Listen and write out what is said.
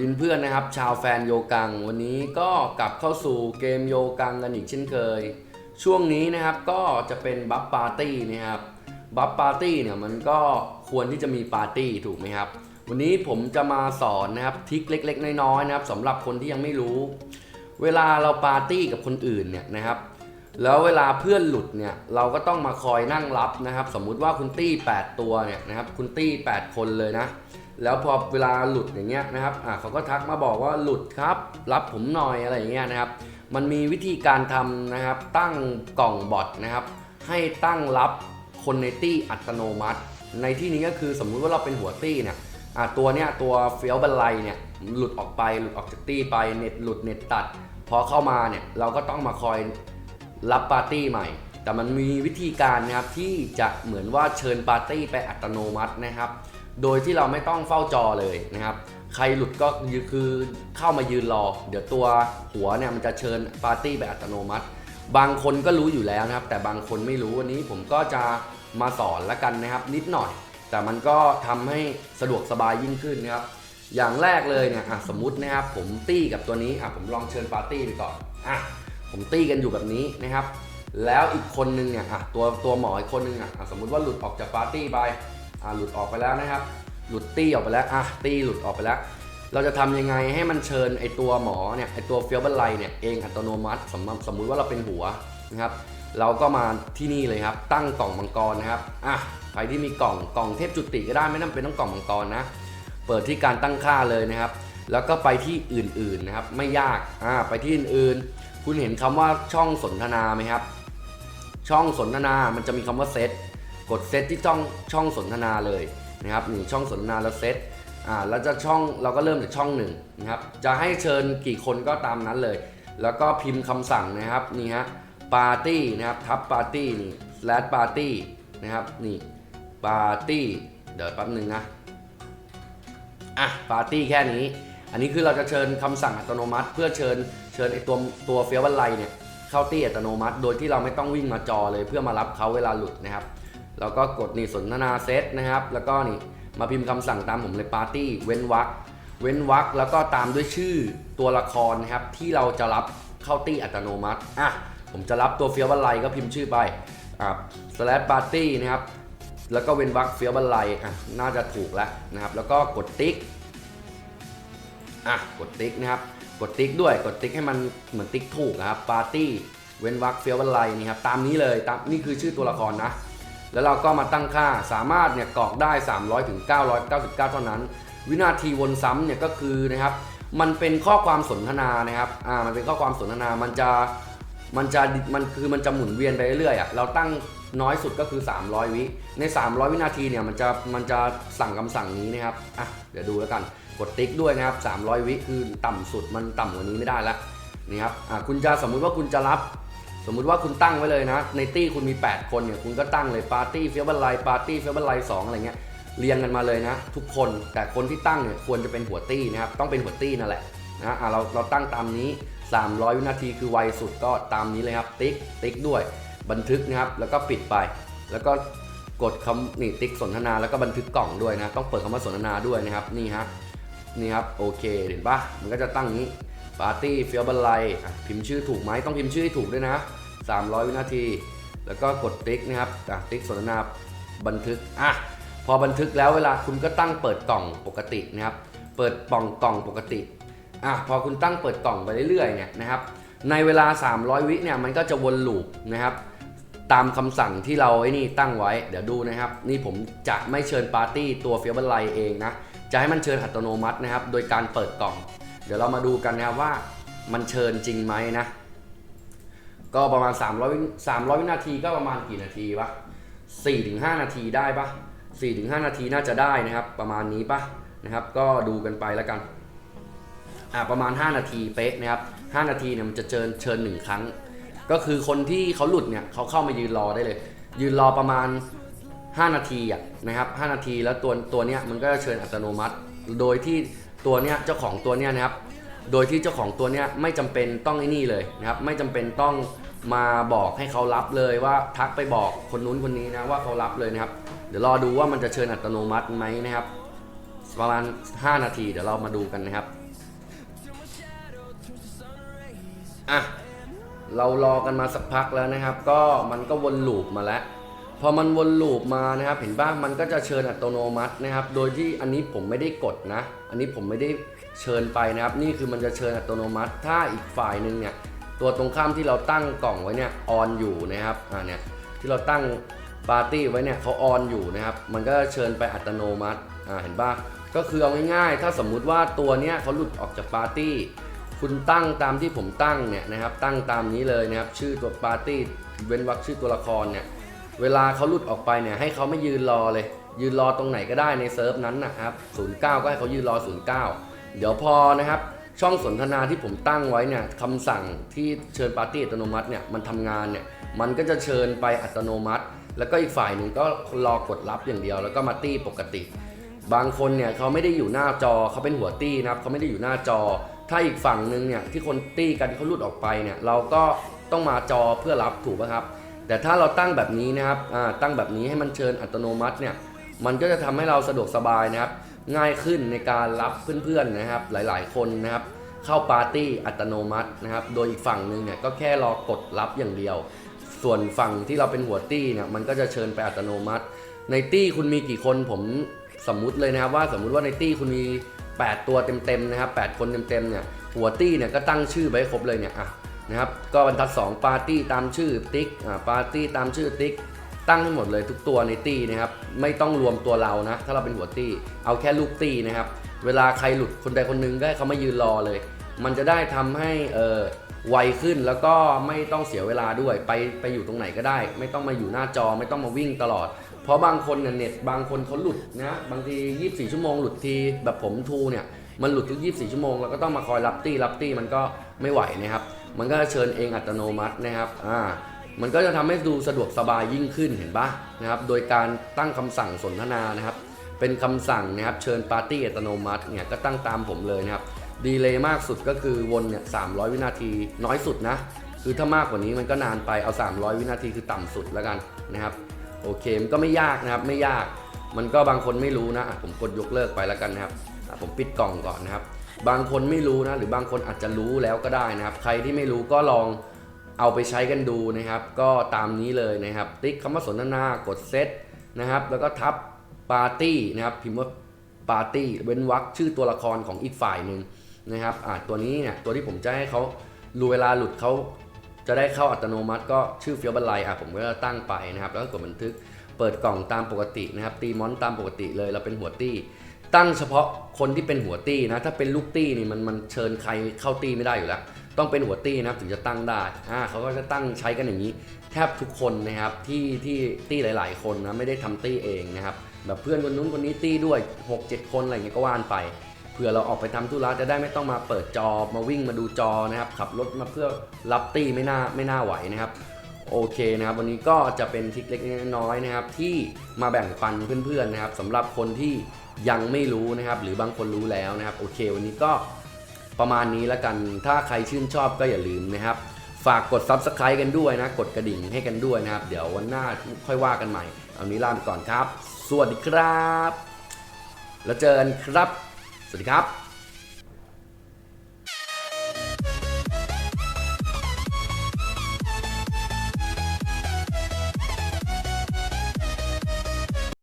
ดีเพื่อนนะครับ ชาวแฟนโยกัง วันนี้ก็กลับเข้าสู่เกมโยกังกันอีกเช่นเคย ช่วงนี้นะครับก็จะเป็นบัฟปาร์ตี้นะครับบัฟปาร์ตี้เนี่ยมันก็ควรที่จะมีปาร์ตี้ถูกไหมครับ วันนี้ผมจะมาสอนนะครับทิคเล็ก ๆ น้อยๆนะครับสำหรับคนที่ยังไม่รู้ เวลาเราปาร์ตี้กับคนอื่นเนี่ยนะครับแล้วเวลาเพื่อนหลุดเนี่ยเราก็ต้องมาคอยนั่งรับนะครับ สมมุติว่าคุณตี้ 8 ตัวเนี่ยนะครับคุณตี้ 8 คนเลยนะ แล้วพอเวลาหลุดอย่างเงี้ยนะครับอ่าเขาก็ทักมาบอกว่าหลุดครับ รับผมหน่อยอะไรอย่างเงี้ยนะครับ มันมีวิธีการทำนะครับ ตั้งกล่องบอทนะครับ ให้ตั้งรับคนในตี้อัตโนมัติ ในที่นี้ก็คือสมมุติว่าเราเป็นหัวตี้เนี่ยอ่าตัวเนี้ยตัวเฟี้ยวบันไลเนี่ยหลุดออกไปหลุดออกจากตี้ไปเน็ตหลุดเน็ตตัดพอเข้ามาเนี่ยเราก็ต้องมาคอยรับปาร์ตี้ใหม่ แต่มันมีวิธีการนะครับที่จะเหมือนว่าเชิญปาร์ตี้ไปอัตโนมัตินะครับ โดยที่เราไม่ต้องเฝ้าจอเลยนะครับ ใครหลุดก็คือเข้ามายืนรอ เดี๋ยวตัวหัวเนี่ยมันจะเชิญปาร์ตี้ไปอัตโนมัติ บางคนก็รู้อยู่แล้วนะครับ แต่บางคนไม่รู้วันนี้ผมก็จะมาสอนละกันนะครับ นิดหน่อย แต่มันก็ทำให้สะดวกสบายยิ่งขึ้นนะครับ อย่างแรกเลยเนี่ยอะสมมตินะครับ ผมตี้กับตัวนี้อะผมลองเชิญปาร์ตี้ไปก่อนอะผมตี้กันอยู่แบบนี้นะครับ แล้วอีกคนนึงเนี่ยอะตัวตัวหมออีกคนนึงอะอะสมมุติว่าหลุดออกจากปาร์ตี้ไป อะหลุดออกไปแล้วนะครับ หลุดตี้ออกไปแล้วอะตี้หลุดออกไปแล้ว เราจะทำยังไงให้มันเชิญไอตัวหมอเนี่ยไอตัวเฟียบันไลเนี่ยเองอัตโนมัติสมมติสมมุติว่าเราเป็นหัวนะครับ เราก็มาที่นี่เลยครับ ตั้งกล่องมังกรนะครับอะใครที่มีกล่องกล่องเทพจุติก็ได้ไม่จำเป็นต้องกล่องมังกรนะ เปิดที่การตั้งค่าเลยนะครับ แล้วก็ไปที่อื่นๆนะครับ ไม่ยากอ่าไปที่อื่นๆ คุณเห็นคำว่าช่องสนทนาไหมครับ ช่องสนทนามันจะมีคำว่าเซต กดเซตที่ช่องช่องสนทนาเลยนะครับนี่ช่องสนทนาแล้วเซตอ่าแล้วจะช่องเราก็เริ่มจากช่องหนึ่งนะครับจะให้เชิญกี่คนก็ตามนั้นเลย แล้วก็พิมพ์คำสั่งนะครับนี่ฮะปาร์ตี้นะครับทับปาร์ตี้นี่ slash ปาร์ตี้นะครับนี่ปาร์ตี้เดี๋ยวแป๊บหนึ่งนะอะปาร์ตี้แค่นี้ อันนี้คือเราจะเชิญคำสั่งอัตโนมัติ เพื่อเชิญเชิญไอตัวตัวเฟียวันไลเนี่ยเข้าตี้อัตโนมัติ โดยที่เราไม่ต้องวิ่งมาจอเลยเพื่อมารับเขาเวลาหลุดนะครับ แล้วก็กดนี่สนทนาเซตนะครับ แล้วก็นี่มาพิมพ์คำสั่งตามผมเลยปาร์ตี้เว้นวรรคเว้นวรรคแล้วก็ตามด้วยชื่อตัวละครนะครับ ที่เราจะรับเข้าตี้อัตโนมัติอะผมจะรับตัวเฟียวันไลก็พิมพ์ชื่อไปอะ slash party นะครับ แล้วก็เว้นวรรคเฟียบันไลอะน่าจะถูกแล้วนะครับ แล้วก็กดติ๊กอะกดติ๊กนะครับ กดติ๊กด้วยกดติ๊กให้มันเหมือนติ๊กถูกนะครับปาร์ตี้เว้นวรรคเฟียบันไลนี่ครับตามนี้เลยตามนี่คือชื่อตัวละครนะ แล้วเราก็มาตั้งค่าสามารถเนี่ยกรอกได้ 300ถึง999 เท่านั้น วินาทีวนซ้ำเนี่ยก็คือนะครับมันเป็นข้อความสนทนานะครับอ่ามันเป็นข้อความสนทนามันจะมันจะมันคือมันจะหมุนเวียนไปเรื่อยๆอะเราตั้งน้อยสุดก็คือ 300 วิใน 300 วินาทีเนี่ยมันจะมันจะสั่งคำสั่งนี้นะครับอะเดี๋ยวดูแล้วกันกดติ๊กด้วยนะครับ 300 วิคือต่ำสุดมันต่ำกว่านี้ไม่ได้แล้วนี่ครับอะคุณจะสมมุติว่าคุณจะรับ สมมุติว่าคุณตั้งไว้เลยนะ ในตี้คุณมี 8 คนเนี่ยคุณก็ตั้งเลยปาร์ตี้เฟียบัลไลปาร์ตี้เฟียบัลไลสองอะไรเงี้ยเรียงกันมาเลยนะ ทุกคนแต่คนที่ตั้งเนี่ยควรจะเป็นหัวตี้นะครับต้องเป็นหัวตี้นั่นแหละนะอะเราเราตั้งตามนี้ 300 วินาทีคือไวสุดก็ตามนี้เลยครับ ติ๊กติ๊กด้วย บันทึกนะครับแล้วก็ปิดไป แล้วก็กดคำนี่ติ๊กสนทนาแล้วก็บันทึกกล่องด้วยนะ ต้องเปิดคำว่าสนทนาด้วยนะครับนี่ฮะนี่ครับโอเคเห็นปะมันก็จะตั้งนี้ ปาร์ตี้เฟียบัลไลพิมพ์ชื่อถูกไหมต้องพิมพ์ชื่อให้ถูกด้วยนะ 300 วินาที แล้วก็กดติ๊กนะครับติ๊กสนทนาบันทึกอะพอบันทึกแล้วเวลาคุณก็ตั้งเปิดกล่องปกตินะครับ เปิดป่องกล่องปกติอะพอคุณตั้งเปิดกล่องไปเรื่อยๆเนี่ยนะครับ ในเวลา 300 วิเนี่ยมันก็จะวนลูปนะครับ ตามคำสั่งที่เราไอ้นี่ตั้งไว้เดี๋ยวดูนะครับ นี่ผมจะไม่เชิญปาร์ตี้ตัวเฟียบัลไลเองนะจะให้มันเชิญอัตโนมัตินะครับ โดยการเปิดกล่อง เดี๋ยวเรามาดูกันนะครับว่ามันเชิญจริงไหมนะ ก็ประมาณ 300 300 วินาทีก็ประมาณกี่นาทีวะ4-5นาทีได้ปะ4-5นาทีน่าจะได้นะครับ ประมาณนี้ปะนะครับ ก็ดูกันไปแล้วกันอ่าประมาณ 5 นาทีเป๊ะนะครับ 5 นาทีเนี่ยมันจะเชิญเชิญหนึ่งครั้ง ก็คือคนที่เขาหลุดเนี่ยเขาเข้ามายืนรอได้เลย ยืนรอประมาณ 5 นาทีอะนะครับ 5 นาทีแล้วตัวตัวเนี้ยมันก็จะเชิญอัตโนมัติ โดยที่ ตัวเนี้ยเจ้าของตัวเนี้ยนะครับ โดยที่เจ้าของตัวเนี้ยไม่จำเป็นต้องไอ้นี่เลยนะครับ ไม่จำเป็นต้องมาบอกให้เขารับเลยว่าทักไปบอกคนนู้นคนนี้นะว่าเขารับเลยนะครับ เดี๋ยวรอดูว่ามันจะเชิญอัตโนมัติไหมนะครับ ประมาณ 5 นาทีเดี๋ยวเรามาดูกันนะครับอะเรารอกันมาสักพักแล้วนะครับ ก็มันก็วนลูปมาแล้ว พอมันวนลูปมานะครับเห็นบ้างมันก็จะเชิญอัตโนมัตินะครับ โดยที่อันนี้ผมไม่ได้กดนะ อันนี้ผมไม่ได้เชิญไปนะครับ นี่คือมันจะเชิญอัตโนมัติ ถ้าอีกฝ่ายหนึ่งเนี่ยตัวตรงข้ามที่เราตั้งกล่องไว้เนี่ยออนอยู่นะครับอ่าเนี่ยที่เราตั้งปาร์ตี้ไว้เนี่ยเขาออนอยู่นะครับ มันก็เชิญไปอัตโนมัติอ่าเห็นป่ะก็คือเอาง่ายๆ ถ้าสมมุติว่าตัวเนี้ยเขาหลุดออกจากปาร์ตี้ คุณตั้งตามที่ผมตั้งเนี่ยนะครับ ตั้งตามนี้เลยนะครับ ชื่อตัวปาร์ตี้เว้นวรรคชื่อตัวละครเนี่ย เวลาเขาหลุดออกไปเนี่ยให้เขาไม่ยืนรอเลย ยืนรอตรงไหนก็ได้ในเซิร์ฟนั้นนะครับ 09 ก็ให้เขายืนรอ 09 เดี๋ยวพอนะครับ ช่องสนทนาที่ผมตั้งไว้เนี่ยคำสั่งที่เชิญปาร์ตี้อัตโนมัติเนี่ยมันทำงานเนี่ยมันก็จะเชิญไปอัตโนมัติ แล้วก็อีกฝ่ายหนึ่งก็รอกดรับอย่างเดียว แล้วก็มาตี้ปกติ บางคนเนี่ยเขาไม่ได้อยู่หน้าจอเขาเป็นหัวตี้นะครับเขาไม่ได้อยู่หน้าจอ ถ้าอีกฝั่งหนึ่งเนี่ยที่คนตี้กันเขาหลุดออกไปเนี่ยเราก็ต้องมาจอเพื่อรับถูกไหมครับ แต่ถ้าเราตั้งแบบนี้นะครับตั้งแบบนี้ให้มันเชิญอัตโนมัติเนี่ยมันก็จะทำให้เราสะดวกสบายนะครับ ง่ายขึ้นในการรับเพื่อนๆนะครับ หลายๆ คนนะครับ เข้าปาร์ตี้อัตโนมัตินะครับ โดยอีกฝั่งหนึ่งเนี่ยก็แค่รอกดรับอย่างเดียว ส่วนฝั่งที่เราเป็นหัวตี้เนี่ยมันก็จะเชิญไปอัตโนมัติ ในตี้คุณมีกี่คนผมสมมุติเลยนะครับว่าสมมุติว่าในตี้คุณมี 8 ตัวเต็มๆนะครับ8คนเต็มๆเนี่ยหัวตี้เนี่ยก็ตั้งชื่อไว้ครบเลยเนี่ยอะ นะครับก็บรรทัด 2 ปาร์ตี้ตามชื่อติ๊กอ่าปาร์ตี้ตามชื่อติ๊กตั้งให้หมดเลยทุกตัวในตี้นะครับไม่ต้องรวมตัวเรานะ ถ้าเราเป็นหัวตี้ เอาแค่ลูกตี้นะครับ เวลาใครหลุดคนใดคนหนึ่งก็ให้เขามายืนรอเลย มันจะได้ทำให้เออไวขึ้นแล้วก็ไม่ต้องเสียเวลาด้วยไปไปอยู่ตรงไหนก็ได้ ไม่ต้องมาอยู่หน้าจอไม่ต้องมาวิ่งตลอด เพราะบางคนเนี่ยเน็ตบางคนเขาหลุดนะบางที 24 ชั่วโมงหลุดทีแบบผมทูเนี่ยมันหลุดทุก 24 ชั่วโมงแล้วก็ต้องมาคอยรับตี้รับตี้มันก็ไม่ไหวนะครับ มันก็เชิญเองอัตโนมัตินะครับอ่ามันก็จะทำให้ดูสะดวกสบายยิ่งขึ้นเห็นปะนะครับ โดยการตั้งคำสั่งสนทนานะครับ เป็นคำสั่งนะครับเชิญปาร์ตี้อัตโนมัติเนี่ยก็ตั้งตามผมเลยนะครับ ดีเลย์มากสุดก็คือวนเนี่ย300วินาทีน้อยสุดนะ คือถ้ามากกว่านี้มันก็นานไปเอา 300 วินาทีคือต่ำสุดแล้วกันนะครับ โอเคมันก็ไม่ยากนะครับไม่ยาก มันก็บางคนไม่รู้นะผมกดยกเลิกไปแล้วกันนะครับ ผมปิดกล่องก่อนนะครับ บางคนไม่รู้นะหรือบางคนอาจจะรู้แล้วก็ได้นะครับ ใครที่ไม่รู้ก็ลองเอาไปใช้กันดูนะครับ ก็ตามนี้เลยนะครับ ติ๊กคำว่าสนทนากดเซตนะครับ แล้วก็ทับปาร์ตี้นะครับ พิมพ์ว่าปาร์ตี้เว้นวรรคชื่อตัวละครของอีกฝ่ายหนึ่งนะครับอ่าตัวนี้เนี่ยตัวที่ผมจะให้เขารู้เวลาหลุดเขาจะได้เข้าอัตโนมัติก็ชื่อเฟียวบันไลอะผมก็ตั้งไปนะครับ แล้วก็กดบันทึกเปิดกล่องตามปกตินะครับ ตีมอนตามปกติเลยเราเป็นหัวตี้ ตั้งเฉพาะคนที่เป็นหัวตี้นะ ถ้าเป็นลูกตี้นี่มันมันเชิญใครเข้าตี้ไม่ได้อยู่แล้ว ต้องเป็นหัวตี้นะครับถึงจะตั้งได้อ่าเขาก็จะตั้งใช้กันอย่างนี้ แทบทุกคนนะครับที่ที่ตี้หลาย ๆ คนนะไม่ได้ทำตี้เองนะครับแบบเพื่อนคนนู้นคนนี้ตี้ด้วย 6 7 คนอะไรเงี้ยก็ว่านไปเผื่อเราออกไปทำธุระจะได้ไม่ต้องมาเปิดจอมาวิ่งมาดูจอนะครับขับรถมาเพื่อรับตี้ไม่น่าไม่น่าไหวนะครับ โอเคนะครับวันนี้ก็จะเป็นทริคเล็กน้อยนะครับ ที่มาแบ่งปันเพื่อนๆนะครับสำหรับคนที่ยังไม่รู้นะครับ หรือบางคนรู้แล้วนะครับ โอเค วันนี้ก็ประมาณนี้แล้วกันถ้าใครชื่นชอบก็อย่าลืมนะครับ ฝากกด Subscribe กันด้วยนะ กดกระดิ่งให้กันด้วยนะครับ เดี๋ยววันหน้าค่อยว่ากันใหม่ เอานี้ลาไปก่อนครับ สวัสดีครับ แล้วเจอกันครับ สวัสดีครับ